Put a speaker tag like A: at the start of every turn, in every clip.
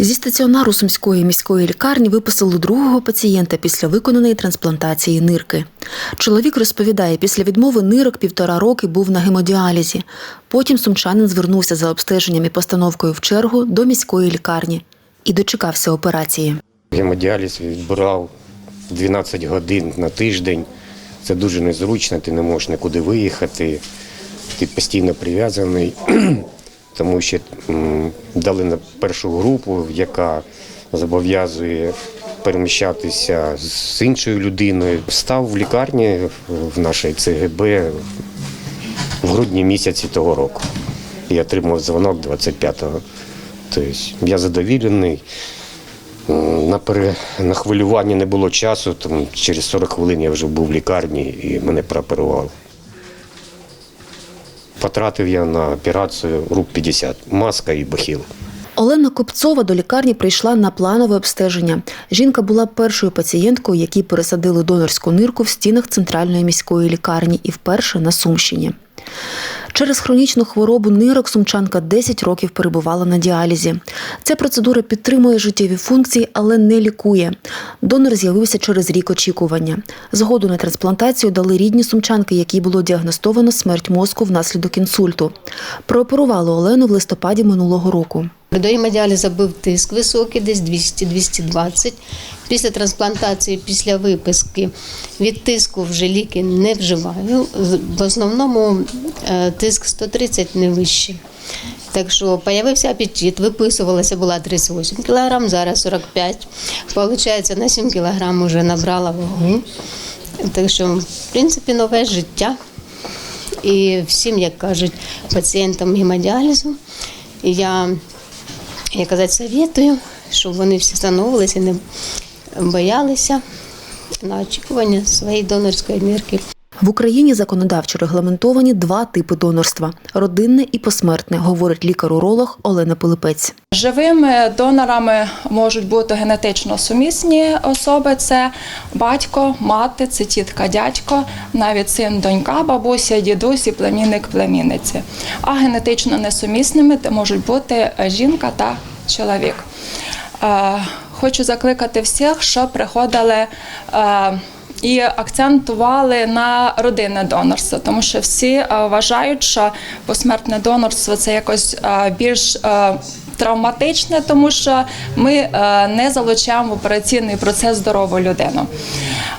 A: Зі стаціонару Сумської міської лікарні виписали другого пацієнта після виконаної трансплантації нирки. Чоловік розповідає, після відмови нирок півтора роки був на гемодіалізі. Потім сумчанин звернувся за обстеженням і постановкою в чергу до міської лікарні і дочекався операції.
B: Гемодіаліз відбирав 12 годин на тиждень. Це дуже незручно, ти не можеш нікуди виїхати, ти постійно прив'язаний, тому що дали на першу групу, яка зобов'язує переміщатися з іншою людиною. Став в лікарні в нашій ЦГБ в грудні місяці того року. І отримав дзвонок 25-го. Тобто я задовілений. На, пере... на хвилювання не було часу, тому через 40 хвилин я вже був в лікарні і мене прооперували. Потратив я на операцію рук 50, маска і бахіл.
A: Олена Копцова до лікарні прийшла на планове обстеження. Жінка була першою пацієнткою, якій пересадили донорську нирку в стінах центральної міської лікарні і вперше на Сумщині. Через хронічну хворобу нирок сумчанка 10 років перебувала на діалізі. Ця процедура підтримує життєві функції, але не лікує. Донор з'явився через рік очікування. Згоду на трансплантацію дали рідні сумчанки, якій було діагностовано смерть мозку внаслідок інсульту. Прооперували Олену в листопаді минулого року.
C: До гемодіалізу був тиск високий, десь 200-220. Після трансплантації, після виписки від тиску вже ліки не вживаю. В основному е, тиск 130 не вищий. Так що з'явився апетит, виписувалася, була 38 кг, зараз 45 Получається, на 7 кг вже набрала вагу. Так що, в принципі, нове життя. І всім, як кажуть, пацієнтам гемодіалізу, я я казати советую, щоб вони всі становилися, боялися на очікування своєї донорської мірки.
A: В Україні законодавчо регламентовані два типи донорства родинне і посмертне, говорить лікар-уролог Олена Пилипець.
D: Живими донорами можуть бути генетично сумісні особи: це батько, мати, це тітка, дядько, навіть син, донька, бабуся, дідусь і племінник племінниці. А генетично несумісними можуть бути жінка та чоловік. Хочу закликати всіх, що приходили. е, і акцентували на родинне донорство, тому що всі е, вважають, що посмертне донорство це якось е, більш травматичне, тому що ми е, не залучаємо в операційний процес здорову людину.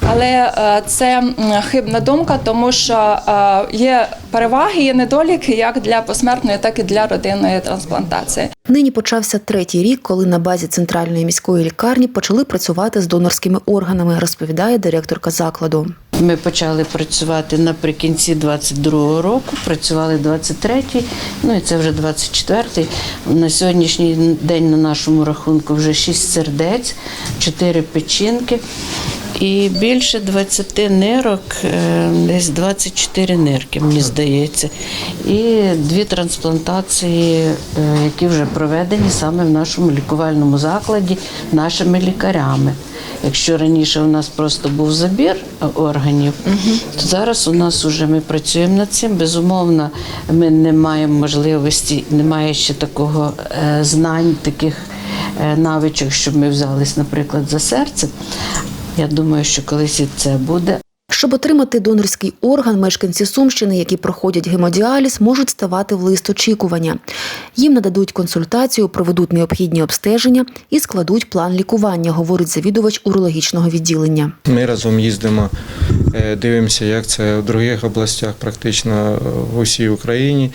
D: Але е, це хибна думка, тому що е, є переваги, є недоліки як для посмертної, так і для родинної трансплантації.
A: Нині почався третій рік, коли на базі центральної міської лікарні почали працювати з донорськими органами, розповідає директорка закладу.
E: Ми почали працювати наприкінці 22-го року, працювали 23-й, ну і це вже 24-й. На сьогоднішній день на нашому рахунку вже 6 сердець, 4 печінки і більше 20 нирок, е, десь 24 нирки, мені здається. І дві трансплантації, е, які вже проведені саме в нашому лікувальному закладі нашими лікарями. Якщо раніше у нас просто був забір е, органів, то зараз у нас вже ми працюємо над цим. Безумовно, ми не маємо можливості, немає ще такого е, знань, таких е, навичок, щоб ми взялись, наприклад, за серце. Я думаю, що колись і це буде.
A: Щоб отримати донорський орган, мешканці Сумщини, які проходять гемодіаліз, можуть ставати в лист очікування. Їм нададуть консультацію, проведуть необхідні обстеження і складуть план лікування, говорить завідувач урологічного відділення.
F: Ми разом їздимо, е, дивимося, як це в других областях, практично в усій Україні.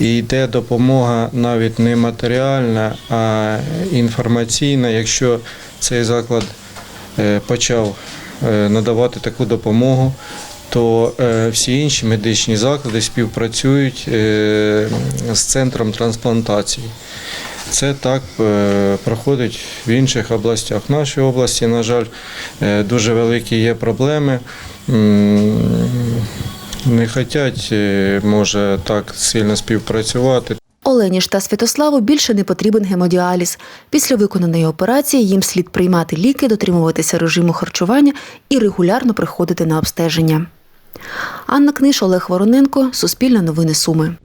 F: І йде допомога навіть не матеріальна, а інформаційна. Якщо цей заклад е, почав надавати таку допомогу, то е, всі інші медичні заклади співпрацюють е, з центром трансплантації. Це так е, проходить в інших областях. В нашій області, на жаль, е, дуже великі є проблеми. Не хочуть, е, може, так сильно співпрацювати.
A: Олені ж та Святославу більше не потрібен гемодіаліз. Після виконаної операції їм слід приймати ліки, дотримуватися режиму харчування і регулярно приходити на обстеження. Анна Книж, Олег Вороненко, Суспільне новини Суми.